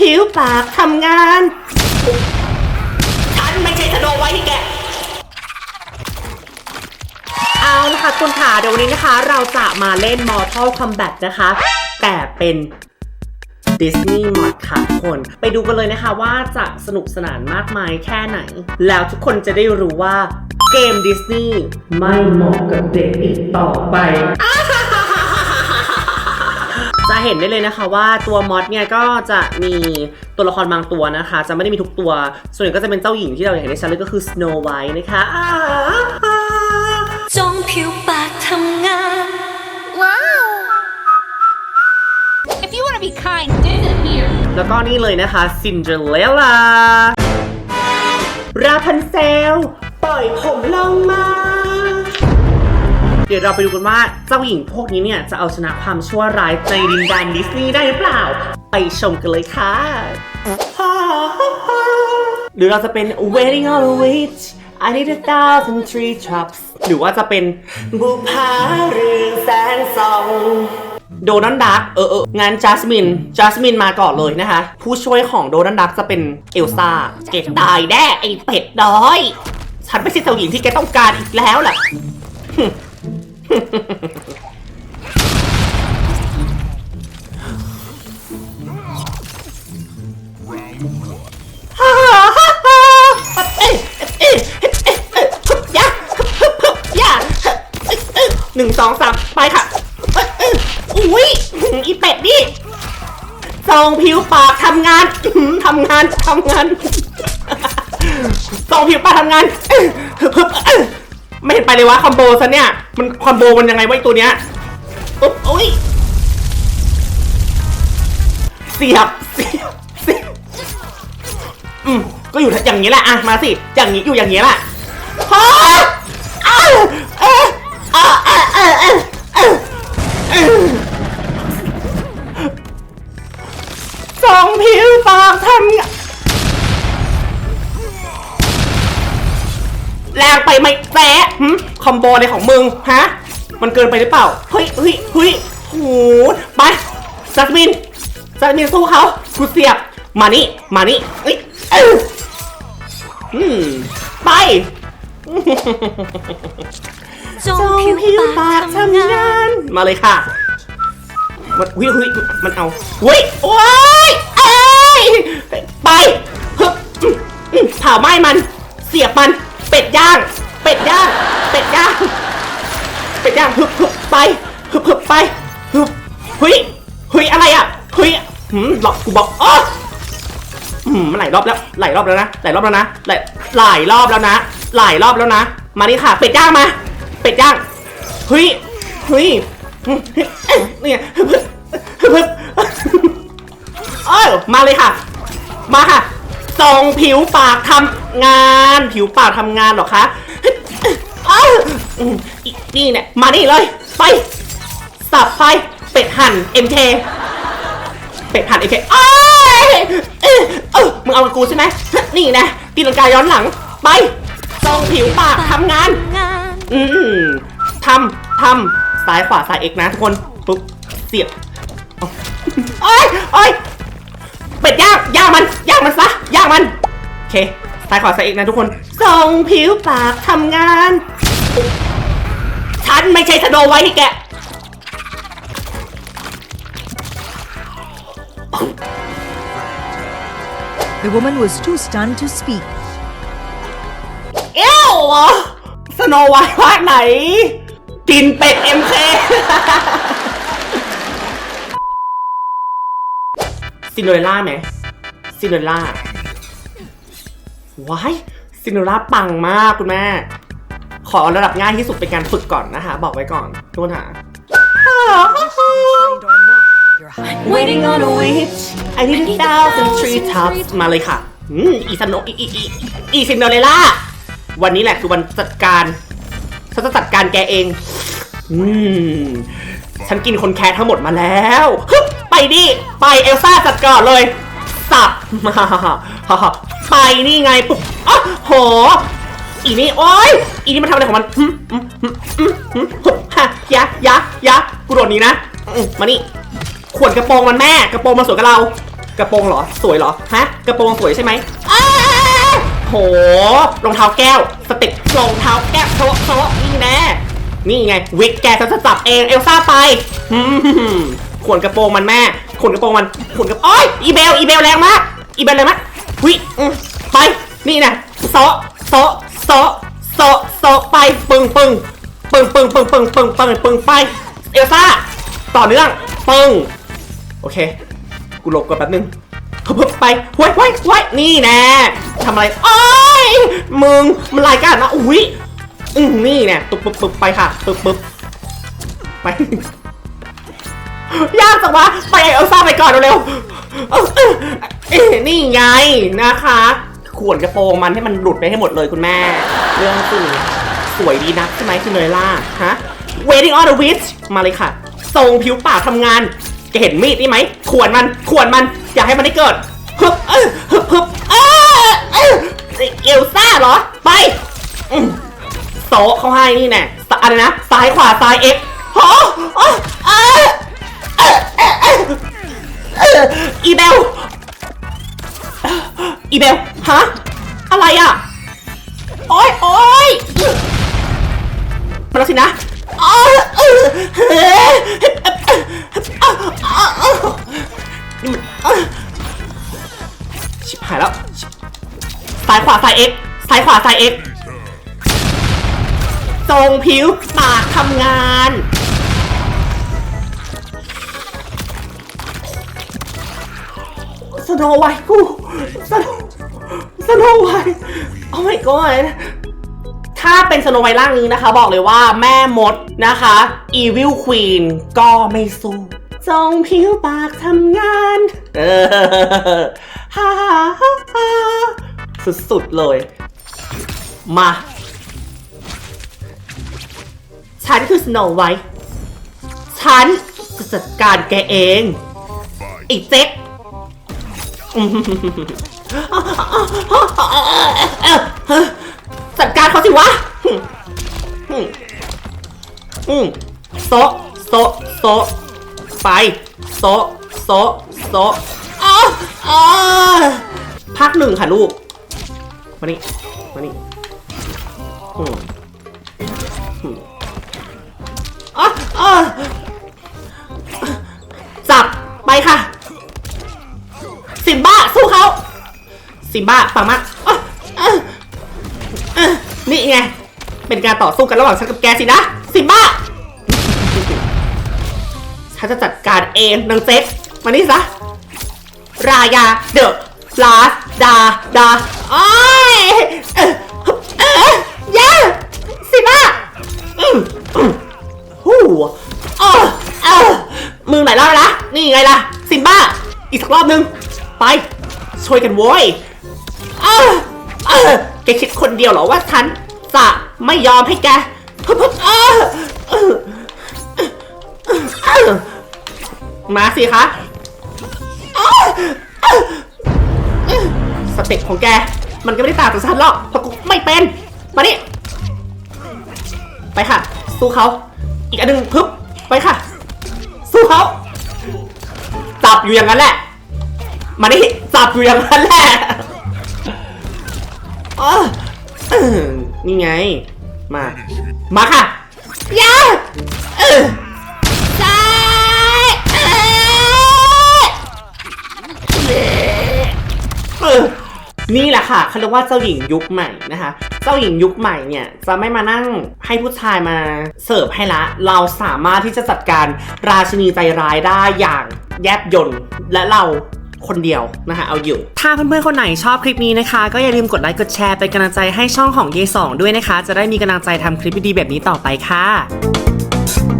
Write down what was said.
ผิวปากทำงาน ฉันไม่ใช่สโนไวท์ที่แก เอาละค่ะคุณขาเดี๋ยววันนี้นะคะ เราจะมาเล่น Mortal Kombat นะคะ แต่เป็น Disney Mod ค่ะทุกคน ไปดูกันเลยนะคะว่าจะสนุกสนานมากมายแค่ไหน แล้วทุกคนจะได้รู้ว่าเกมดิสนีย์ไม่เหมาะกับเด็กอีกต่อไป จะเห็นได้เลยนะคะว่าตัวมอดเนี่ยก็จะมีตัวละครบางตัวนะคะ จะไม่ได้มีทุกตัว ส่วนใหญ่ก็จะเป็นเจ้าหญิงที่เราเห็นได้ชัดเลยก็คือ Snow White นะคะอ่าจงผิวปากทำงาน If you want to be kind, do it here. แล้วก็นี่เลยนะคะ Cinderella ราพันเซล ปล่อยผมลงมา เดี๋ยวเราไปดูกันว่าเจ้าหญิงพวกนี้เนี่ยจะเอาชนะความชั่วร้ายในดินแดนดิสนีย์ได้หรือเปล่า ไปชมกันเลยค่ะ หรือเราจะเป็น Waiting on a Witch I need a thousand tree drops หรือว่าจะเป็นบุพาเรืองแสงส่องโดนัลดักเออเอองานจัสมินจัสมินมาก่อนเลยนะคะ ผู้ช่วยของโดนัลดักจะเป็นเอลซ่าเก็บตายแน่ไอเป็ดน้อย ฉันไม่ใช่เจ้าหญิงที่แกต้องการอีกแล้วล่ะอย่าอย่า หนึ่งสองสามไปค่ะอุ้ยอีเป็ดนี่ซองผิวปากทำงานทำงานทำงานซองผิวปากทำงาน ไม่เห็นไปเลยวะคอมโบซะเนี่ย มันคอมโบมันยังไงวะไอ้ตัวเนี้ยอุ๊บอุ้ยเสียบเสียบเสียบอืมก็อยู่อย่างนี้แหละอะมาสิอย่างนี้อยู่อย่างนี้แหละฮะอ้าวเอ๊ะอะเอ๊ะอ๊ะอ๊ะอ๊ะสองผิวปากทำงแรงไปไหม แป๊ะหึคอมโบอะไรของมึงฮะมันเกินไปหรือเปล่าเฮ้ยเฮ้ยเฮ้ยโหไปจัสมินจัสมินสู้เขากูเสียบมานี่มานี่เอ้ยเอ้ยอืมไปจงผิวปากทำงาน มาเลยค่ะมันหุ้ยหุ้ยมันเอาหุ้ยโอ้ยเอ้ยไปฮึบอืมอืมเผาไหม้มัน เสียบมัน เป็ดย่าง เป็ดย่าง เป็ดย่าง เป็ดย่างฮึบฮึบไปฮึบฮึบไปฮึบเฮ้ยเฮ้ยอะไรอะเฮ้ยหืมหลอกกูบอกอ๋อหืมมันหลายรอบแล้ว หลายรอบแล้วนะ หลายรอบแล้วนะ หลายหลายรอบแล้วนะ หลายรอบแล้วนะ มานี่ค่ะ เป็ดย่างมา เป็ดย่างเฮ้ยเฮ้ยอืมเอ้ยนี่ยฮึบฮึบฮึบฮึบเอ้ยมาเลยค่ะ มาค่ะส่งผิวปากทำงาน ผิวปากทำงานหรอคะ อ้าวอืมอีนี่เนี่ย มานี่เลย ไป สับไฟ เป็ดหั่น MK เป็ดหั่น MK อ้ยเอ้ยเออมึงเอากับกูใช่ไหมนี่นะตีลังกาย้อนหลัง ไปส่งผิวปากทำงาน งานอืมทำทำซ้ายขวาซ้ายเอกนะทุกคนปุ๊บเสียบเอาโอ้ยโอ้ยเป็ดย่างย่างมันย่างมันซะย่างมันโอเคซ้ายขวาซ้ายเอกนะทุกคนส่งผิวปากทำงาน ฉันไม่ใช่สโนไวท์ที่แก The woman was too stunned to speak. เอ้วสโนไวท์ภาคไหน กินเป็ดเอ็มเคซินโดเรลล่าไหมซินโดเรลล่าว้ายซินโดเรลล่าปังมากคุณแม่ ขอระดับง่ายที่สุดเป็นการฝึกก่อนนะคะ บอกไว้ก่อนทุกคนค่ะ Waiting on a witch I need a thousand tree tops มาเลยค่ะอืมอีสโนอีอีอีอีซินโดเรลล่าวันนี้แหละคือวันจัดการฉันจะจัดการแกเองอืมฉันกินคนแคร์ทั้งหมดมาแล้วฮึบไปดิ ไปเอลซ่าจัดก่อนเลย สับมาไปนี่ไงปุ๊บอ๋อโห อีนี่โอ๊ยอีนี่มันทำอะไรของมันหึหึหึหึหึหึฮะยะยะยะกูโดดหนี้นะมานี่ขวนกระโปรงมันแม่ กระโปรงมันสวยกับเรา กระโปรงเหรอ สวยเหรอ ฮะ กระโปรงสวยใช่ไหมโห รองเท้าแก้ว สต็ปรองเท้าแก้วโชะโชะนี่แน่ นี่ไง วิกแกจะจับเอง เอลซ่าไปขวนกระโปรงมันแม่ขวนกระโปรงมันขวนกระโอ้ยอีเบล อีเบลแรงมาก อีเบลแรงมากหุยอืมไป นี่นะโซโซ โซะโซะโซะไปปึงปึงปึงปึงปึงปึงปึงปึงปึงไปเอลซ่าต่อเนื่องปึงโอเค กูหลบก่อนแป๊บนึงเพิ่มไปไว้ไว้ไว้นี่แน่ทำอะไรโอ้ยมึงมันรายการนะอุ้ยอืมนี่แน่ปึ๊บปึ๊บปึ๊บไปค่ะปึ๊บปึ๊บไปยากจังวะไปเอลซ่าไปก่อนเร็วๆเออเออเอ้ยนี่ไงนะคะ ขวนกระโปรงมันให้มันหลุดไปให้หมดเลยคุณแม่ เรื่องจริงสวยดีนะใช่ไหมคุณเนยล่าฮะ waiting on the witch มาเลยค่ะทรงผิวปากทำงานจะเห็นมีดนี่ไหมขวนมันขวนมัน อย่าให้มันได้เกิดฮึบเออฮึบฮึบเออเออเอลซ่าเหรอ ไปโซเขาให้นี่แน่อะไรนะซ้ายขวาซ้ายเอ็กโอ้อีเบลอีเบล ฮะ อะไรอะ โอ๊ยโอ๊ยมาแล้วสินะอ้าวเอเฮ้ยอ้าวอ้าวอ้าวนี่มันชิบหายแล้วชิบซ้ายขวาซ้ายเอ็กซ้ายขวาซ้ายเอ็กทรงผิวปากทำงานสโนไวท์กูสโน สโนไวท์โอ้ my god ถ้าเป็นสโนไวท์ร่างนี้นะคะ บอกเลยว่าแม่มดนะคะ Evil Queen ก็ไม่สู้จงผิวปากทำงานเออฮ่าฮ่าฮ่าฮ่าสุดๆเลย มา ฉันคือสโนไวท์ฉันจะจัดการแกเองไอ้เจ๊ก จัดการเขาสิวะอืมโซโซโซไปโซโซโซอ้าอ้าภาคหนึ่งค่ะลูก มานี่ มานี่อืมอืมอะอะจับ ไปค่ะ ซิมบ้าฟังมากอะอะอะนี่ไง เป็นการต่อสู้กันระหว่างฉันกับแกสินะ ซิมบ้าฉันจะจัดการเองนางเซ็กมานี่ซะ รายา เดอะลาสดา ดาอ้อยเออเออยาซิมบ้าอืมอืมหูอ้อเออมือไหนรอบแล้วนะ นี่ไงล่ะ ซิมบ้า อีกสักรอบนึง ไป ช่วยกันโว้ย ออเออแกคิดคนเดียวเหรอว่าฉันจะไม่ยอมให้แกฮึบฮึบเออเออเออมาสิคะเออเออเออสเต็ปของแก มันก็ไม่ได้ต่างจากฉันหรอกเพราะกูไม่เป็น มานี่ไปค่ะ สู้เขา อีกอันหนึ่งพึบไปค่ะ สู้เขาจับอยู่อย่างนั้นแหละ มานี่จับอยู่อย่างนั้นแหละ อ้อเออนี่ไง มา มาค่ะยาเออซ้ายเออเออนี่แหละค่ะเขาเรียกว่าเจ้าหญิงยุคใหม่นะคะ เจ้าหญิงยุคใหม่เนี่ยจะไม่มานั่งให้ผู้ชายมาเสิร์ฟให้ละ เราสามารถที่จะจัดการราชินีใจร้ายได้อย่างแยบยนต์และเรา คนเดียวนะคะเอาอยู่ ถ้าเพื่อนๆคนไหนชอบคลิปนี้นะคะ ก็อย่าลืมกดไลค์กดแชร์เป็นกำลังใจให้ช่องของเยสองด้วยนะคะ จะได้มีกำลังใจทำคลิปดีๆแบบนี้ต่อไปค่ะ